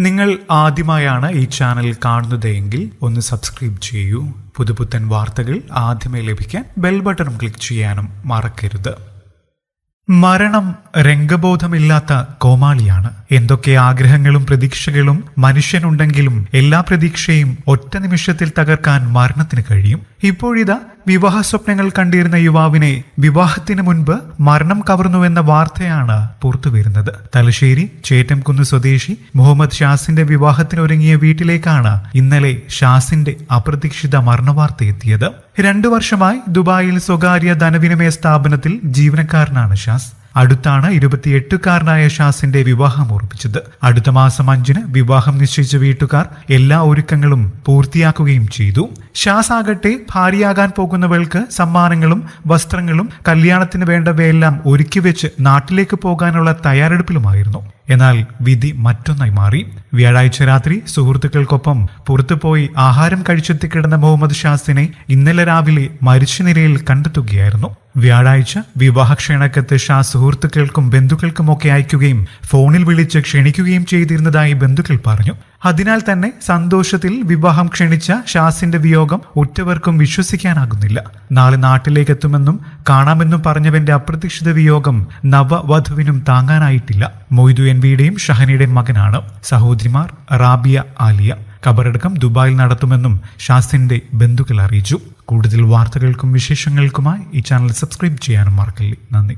നിങ്ങൾ ആദ്യമായാണ് ഈ ചാനൽ കാണുന്നതെങ്കിൽ ഒന്ന് സബ്സ്ക്രൈബ് ചെയ്യൂ. പുതുപുത്തൻ വാർത്തകൾ ആദ്യമേ ലഭിക്കാൻ ബെൽ ബട്ടണും ക്ലിക്ക് ചെയ്യാനും മറക്കരുത്. മരണം രംഗബോധമില്ലാത്ത കോമാളിയാണ്. എന്തൊക്കെ ആഗ്രഹങ്ങളും പ്രതീക്ഷകളും മനുഷ്യനുണ്ടെങ്കിലും എല്ലാ പ്രതീക്ഷയും ഒറ്റ നിമിഷത്തിൽ തകർക്കാൻ മരണത്തിന് കഴിയും. ഇപ്പോഴിതാ വിവാഹ സ്വപ്നങ്ങൾ കണ്ടിരുന്ന യുവാവിനെ വിവാഹത്തിന് മുൻപ് മരണം കവർന്നുവെന്ന വാർത്തയാണ് പുറത്തുവരുന്നത്. തലശ്ശേരി ചേറ്റംകുന്ന് സ്വദേശി മുഹമ്മദ് ഷാസിന്റെ വിവാഹത്തിനൊരുങ്ങിയ വീട്ടിലേക്കാണ് ഇന്നലെ ഷാസിന്റെ അപ്രതീക്ഷിത മരണവാർത്ത എത്തിയത്. രണ്ടു വർഷമായി ദുബായിൽ സ്വകാര്യ ധനവിനിമയ സ്ഥാപനത്തിൽ ജീവനക്കാരനാണ് ഷാസ്. അടുത്താണ് ഇരുപത്തിയെട്ടുകാരനായ ഷാസിന്റെ വിവാഹം ഉറപ്പിച്ചത് അടുത്ത മാസം അഞ്ചിന് വിവാഹം നിശ്ചയിച്ച വീട്ടുകാർ എല്ലാ ഒരുക്കങ്ങളും പൂർത്തിയാക്കുകയും ചെയ്തു. ഷാസ് ആകട്ടെ ഭാര്യയാകാൻ പോകുന്നവൾക്ക് സമ്മാനങ്ങളും വസ്ത്രങ്ങളും കല്യാണത്തിന് വേണ്ടവയെല്ലാം ഒരുക്കി വെച്ച് നാട്ടിലേക്ക് പോകാനുള്ള തയ്യാറെടുപ്പിലുമായിരുന്നു. എന്നാൽ വിധി മറ്റൊന്നായി മാറി. വ്യാഴാഴ്ച രാത്രി സുഹൃത്തുക്കൾക്കൊപ്പം പുറത്തുപോയി ആഹാരം കഴിച്ചെത്തി കിടന്ന മുഹമ്മദ് ഷാസിനെ ഇന്നലെ രാവിലെ മരിച്ച നിലയിൽ കണ്ടെത്തുകയായിരുന്നു. വ്യാഴാഴ്ച വിവാഹ ക്ഷണക്കത്ത് ഷാ സുഹൃത്തുക്കൾക്കും ബന്ധുക്കൾക്കുമൊക്കെ അയക്കുകയും ഫോണിൽ വിളിച്ച് ക്ഷണിക്കുകയും ചെയ്തിരുന്നതായി ബന്ധുക്കൾ പറഞ്ഞു. അതിനാൽ തന്നെ സന്തോഷത്തിൽ വിവാഹം ക്ഷണിച്ച ഷാസിന്റെ വിയോഗം ഒറ്റവർക്കും വിശ്വസിക്കാനാകുന്നില്ല. നാളെ നാട്ടിലേക്ക് എത്തുമെന്നും കാണാമെന്നും പറഞ്ഞവന്റെ അപ്രതീക്ഷിത വിയോഗം നവവധുവിനും താങ്ങാനായിട്ടില്ല. മൊയ്തു എൻ വിയുടെയും ഷഹനയുടെയും മകനാണ്. സഹോദരിമാർ റാബിയ ആലിയ. കബറടക്കം ദുബായിൽ നടത്തുമെന്നും ഷാസിന്റെ ബന്ധുക്കൾ അറിയിച്ചു. കൂടുതൽ വാർത്തകൾക്കും വിശേഷങ്ങൾക്കുമായി ഈ ചാനൽ സബ്സ്ക്രൈബ് ചെയ്യാനും മറക്കല്ലേ. നന്ദി.